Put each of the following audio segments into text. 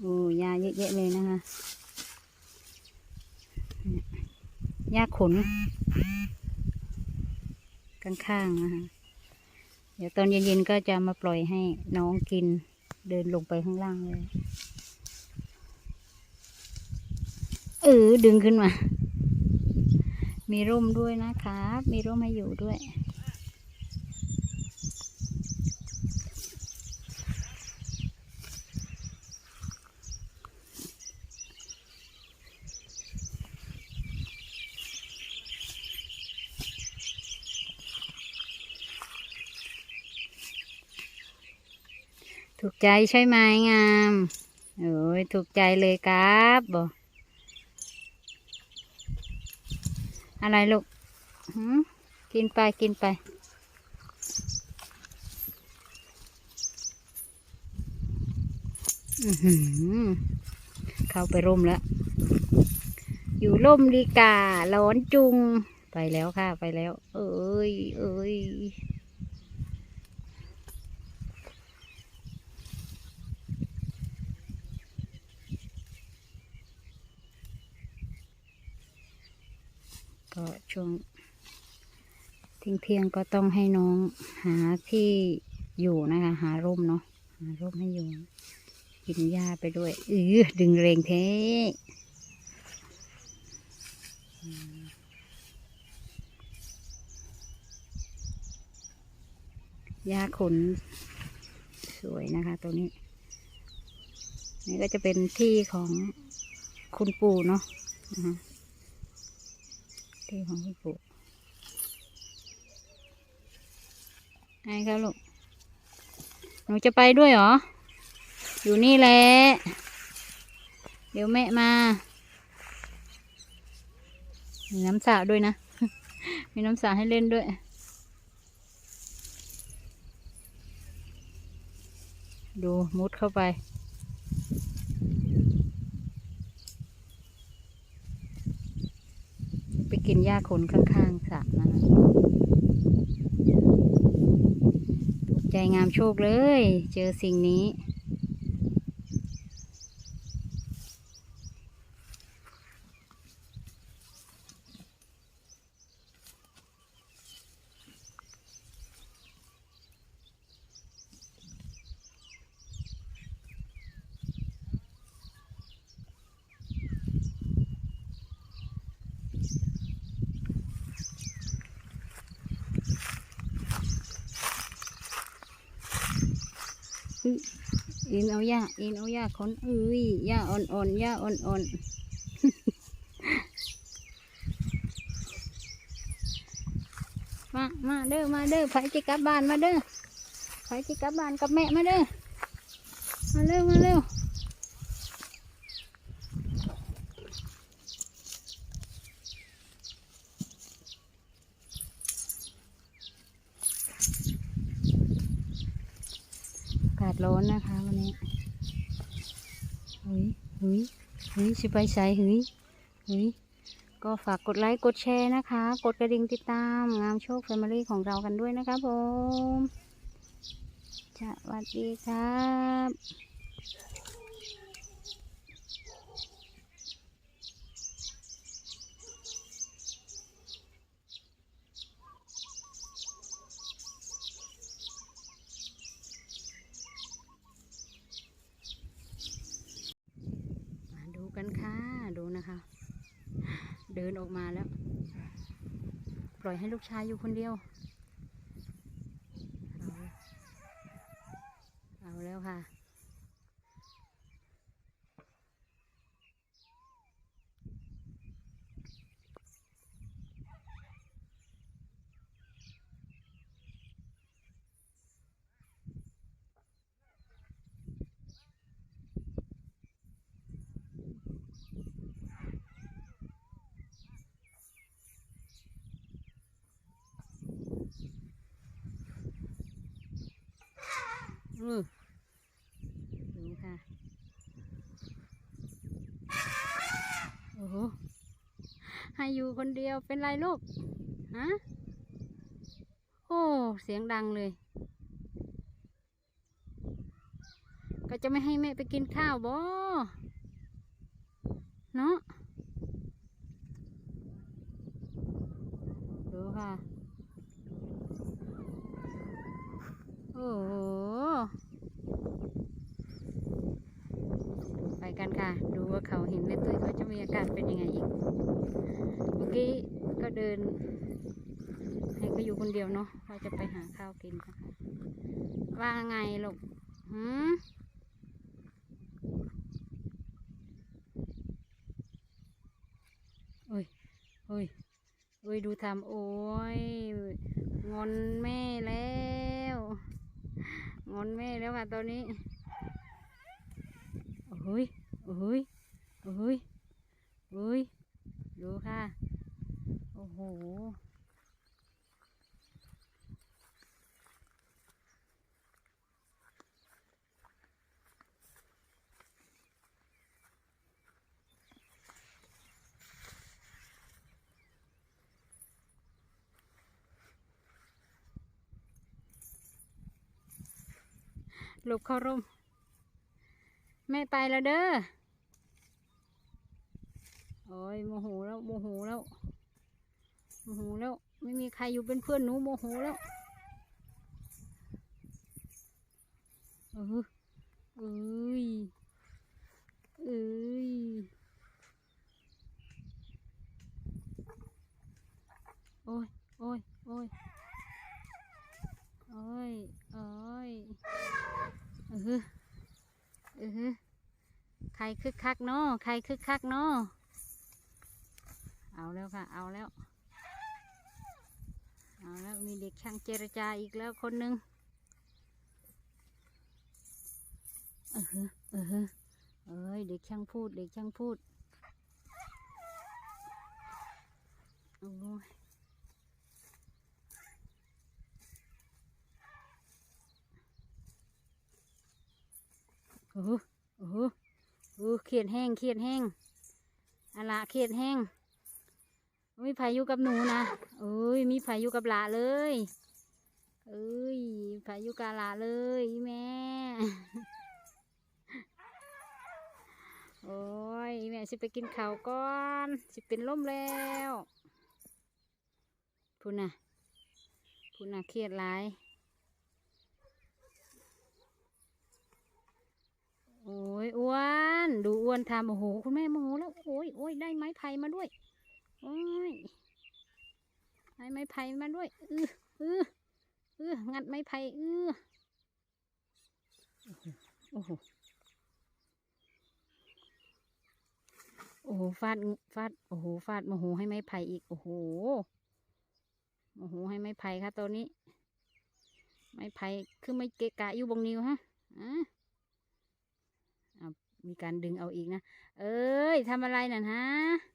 โอ้ยาเยอะแยะเลยนะคะยาขนข้างๆนะคะเดี๋ยวตอนเย็นๆก็จะมาปล่อยให้น้องกินเดินลงไปข้างล่างเลย เออดึงขึ้นมา มีร่มด้วยนะครับ มีร่มให้อยู่ด้วย ใจใช่ไหมงาม โอ้ยถูกใจเลยครับบออะไรลูกกินไปกินไป เข้าไปร่มแล้ว อยู่ร่มดีการ้อนจุง ไปแล้วค่ะ ไปแล้ว เอ้ย เอ้ย ก็ช่วงที่ยงเที่ยงก็ต้องให้น้องหาที่อยู่นะคะ หาร่มเนาะหาร่มให้อยู่ กินหญ้าไปด้วยเออดึงเรงเทอืมหญ้าขนสวยนะคะตัวนี้ นี่ก็จะเป็นที่ของคุณปู่เนาะ ที่ของคุณปู่ไงครับลูก หนูจะไปด้วยเหรอ อยู่นี่แหละ เดี๋ยวแม่มา มีน้ำสระด้วยนะ มีน้ำสระให้เล่นด้วย ดูมุดเข้าไป ไปกินห ญ้าขนข้างๆสระนะคะถูกใจงามโชคเลย เจอสิ่งนี้ อินเอาหญ้าอินเอาหญ้าขนเอ้ยหญ้าอ่อนๆหญ้าอ่อนๆมามาเด้อมาเด้อไผจิกลับบ้านมาเด้อไผจิกลับบ้านกับแม่มาเด้อมาเร็วมาเร็วอากาศร้อนนะคะวันนี้เฮ้ยเฮ้ย เฮ้ยสิไปใส่เฮ้ยเฮ้ยก็ฝากกดไลค์กดแชร์นะคะ กดกระดิ่งติดตามงามโชคแฟมิลี่ของเรากันด้วยนะคะผมสวัสดีครับมาดูกันค่ะ ดูนะคะ เดินออกมาแล้ว ปล่อยให้ลูกชายอยู่คนเดียว เอาเอาแล้วค่ะ อือ ดูค่ะ โอ้โห ให้อยู่คนเดียวเป็นไรลูก ฮะ โอ้ เสียงดังเลย ก็จะไม่ให้แม่ไปกินข้าวบ่เนาะดูค่ะ โอ้โห ไปกันค่ะ ดู ว่าเขาเห็นแม่ตุ้ยเขาจะมีอาการเป็นยังไงอีก เมื่อกี้ก็เดิน ให้เขาอยู่คนเดียวเนาะเราจะไปหาข้าวกินนะคะว่าไงลูกหืมโอ้ยโอ้ยโอ้ยดูทำโอ้ยงอนแม่แล้วงอนแม่แล้วค่ะตอนนี้โอ้ยโอ้ย อ้ยโอ้ยดูค่ะ โอ้โห หลบเข้าร่ม แม่ไปแล้วเด้อ โอ้ยโมโหแล้วโมโหแล้วโมโหแล้ว ไม่มีใครอยู่เป็นเพื่อนหนูโมโหแล้วเออเอ้ยเอ้ยโอ้ยโอ้ยโอ้ยโอ้ยโอ้ยเออเออใครคึกคักเนาะใครคึกคักเนาะ เอาแล้วค่ะ เอาแล้ว เอาแล้วมีเด็กช่างเจรจาอีกแล้วคนหนึ่งเออเออเอ้ยเด็กช่างพูด เด็กช่างพูดโอ้ยโอ้โหโอ้โหเขียดแห้งเขียดแห้งอะละเขียดแห้ง มีพายุกับหนูนะเอ้ย มีพายุกับหลาเลยเอ้ยพายุกับหลาเลยแม่ โอ้ยอีแม่สิไปกินข้าวก่อน สิเป็นลมแล้วพูน่ะพูน่ะเครียดหลาย โอ้ยอ้วน ดูอ้วนทำโอ้โห คุณแม่โมโหแล้ว โอ้ยโอ้ยได้ไม้ไผ่มาด้วย โอ้ยไม้ไม้ไผ่มาด้วยเออเออเอองัดไม้ไผ่เออโอ้โหโอ้โหฟาดฟาดโอ้โหฟาดโมโหให้ไม้ไผ่อีก โอ้โหโมโหให้ไม้ไผ่ค่ะตัวนี้ ไม้ไผ่คือไม่เกะกะอยู่บงนิ้วฮะอะมีการดึงเอาอีกนะ เอ้ยทำอะไรน่ะฮะ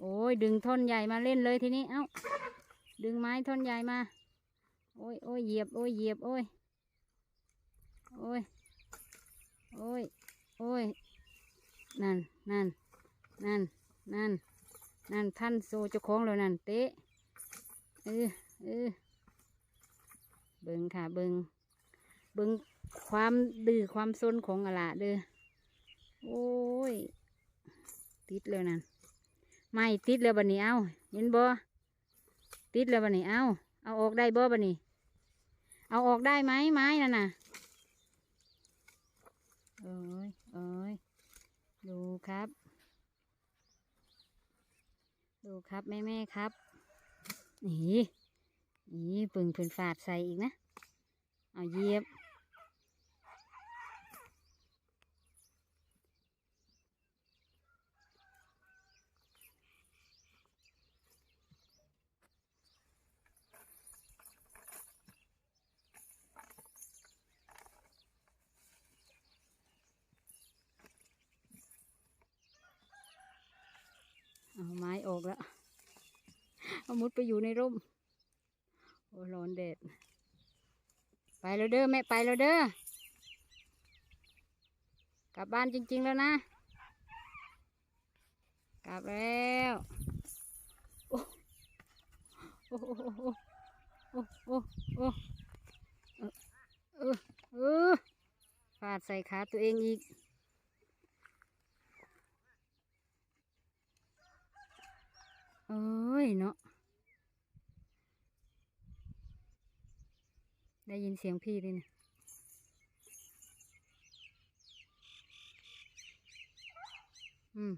โอ้ยดึงท่อนใหญ่มาเล่นเลยทีนี้ เอ้า ดึงไม้ท่อนใหญ่มา โอ้ยโอ้ยเหยียบ โอ้ยเหยียบ โอ้ย โอ้ย โอ้ย โอ้ย นั่น นั่น นั่น นั่น นั่นท่านโซเจ้าของแล้วนั่น เตะเออเออเบิงค่ะ เบิงเบิงความดื้อความซนของอะละเด้อ โอ้ย ติดแล้วนั่น ไม่ติดแล้วบันนี้เอาเห็นบ่ติดแล้วบันนี้เอาเอาออกได้บ่บันนี้ เอาออกได้ไหมไม้นั่นน่ะเอ้ยเอ้ยดูครับ ดูครับแม่แม่ครับนี่นี่ปึงเพิ่นฝาดใส่อีกนะ เอาเยียบ ออกแล้วเอามุดไปอยู่ในร่ม โอ้ร้อนแดด ไปแล้วเด้อแม่ไปแล้วเด้อ กลับบ้านจริง ๆ แล้วนะ กลับแล้ว โอ้โอ้โอ้โอ้โอ้โอ้เออเออฟาดใส่ขาตัวเองอีก เอ้ ยเนาะได้ยินเสียงพี่ด้วยนะอืม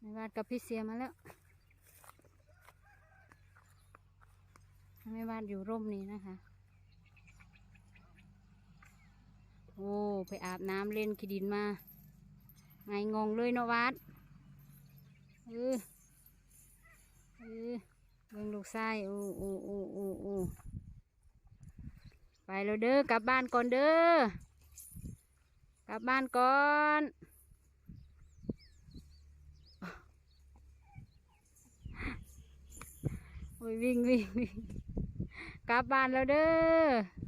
ในวาดกับพี่เสียมาแล้วไม่วาดอยู่ร่มนี้นะคะ โอ้ ไปอาบน้ำเล่นขี้ดินมา ไงงงเลยเนาะวาดเออ เบิ่งลูกไส้โอ้โอ้โอ้โอ้โอ้ไปแล้วเด้อกลับบ้านก่อนเด้อกลับบ้านก่อนวิ่งวิ่งวิ่งกลับบ้านแล้วเด้อ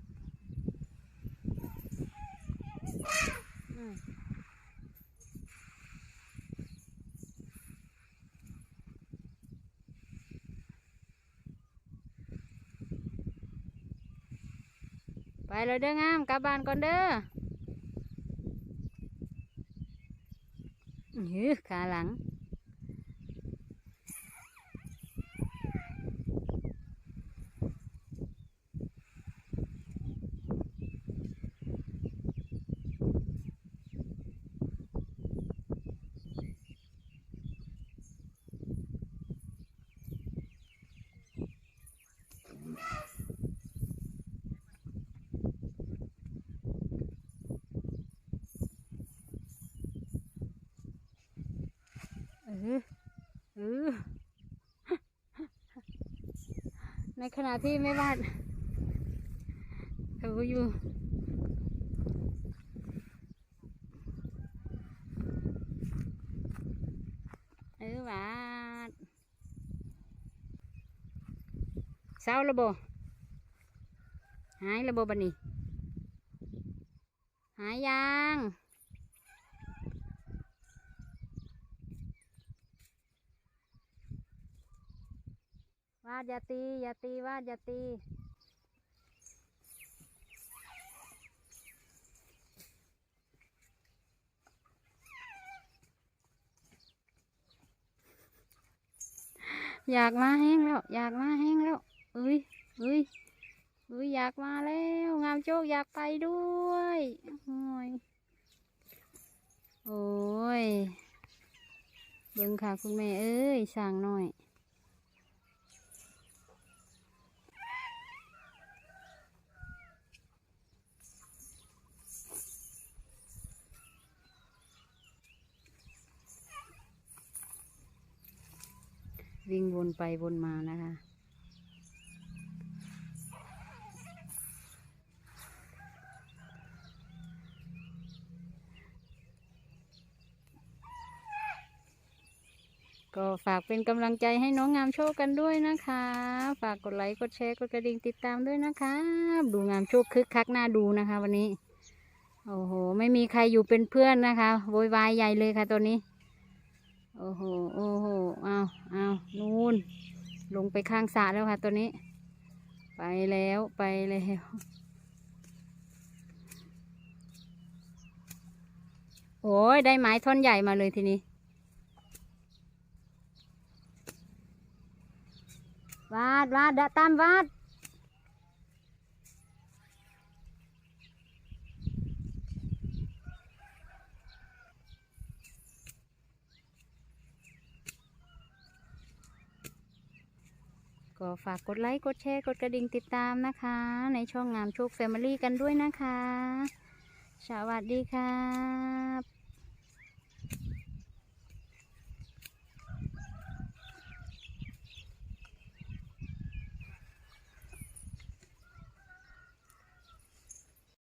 ไปเลยเด้องามกลับบ้านก่อนเด้อยื้อขาหลัง ออเออในขณะที่ไม่วาดเขาอยู่เออวาดเศร้าระบบหายระบบันนี้หายยัง วาดอย่าตีอย่าตีวาดอย่าตีอยากมาแห้งแล้วอยากมาแห้งแล้วเอ้ยเอ้ยเอ้ยอยากมาแล้วงามโจกอยากไปด้วยโอ้ยโอ้ยเบิ่งค่ะคุณแม่เอ้ยสั่งหน่อย วิ่งวนไปวนมานะคะ ก็ฝากเป็นกำลังใจให้น้องงามโชคกันด้วยนะคะ ฝากกดไลค์ กดแชร์ กดกระดิ่งติดตามด้วยนะคะ ดูงามโชคคึกคักน่าดูนะคะ วันนี้ โอ้โห ไม่มีใครอยู่เป็นเพื่อนนะคะ โวยวายใหญ่เลยค่ะตัวนี้ โอ้โห โอ้โห เอาเอานู่น ลงไปข้างสระแล้วค่ะตัวนี้ ไปแล้วไปแล้วโอ้ยได้ไม้ท่อนใหญ่มาเลยทีนี้ วาดวาดตามวาด ก็ฝากกดไลค์ กดแชร์ กดกระดิ่งติดตามนะคะ ในช่องงามโชคแฟมิลี่กันด้วยนะคะ สวัสดีครับ